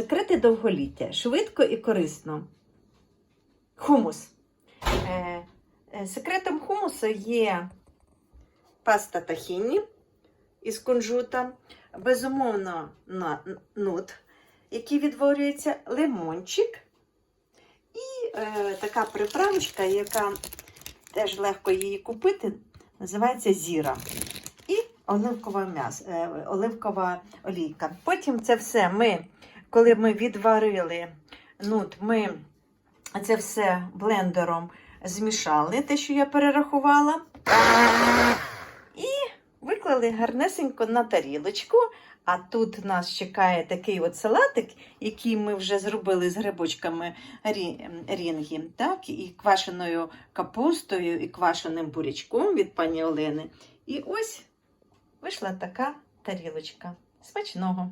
Секрети довголіття. Швидко і корисно. Хумус. Е, е, секретом хумусу є паста тахіні із кунжута, безумовно, нут, який відтворюється, лимончик і е, така приправочка, яка теж легко її купити, називається зіра. І оливкова м'ясо, е, оливкова олійка. Потім це все ми, коли ми відварили нут, ми це все блендером змішали, те, що я перерахувала. І виклали гарнесенько на тарілочку. А тут нас чекає такий от салатик, який ми вже зробили з грибочками рі- рінгі, так, і квашеною капустою, і квашеним бурячком від пані Олени. І ось вийшла така тарілочка. Смачного!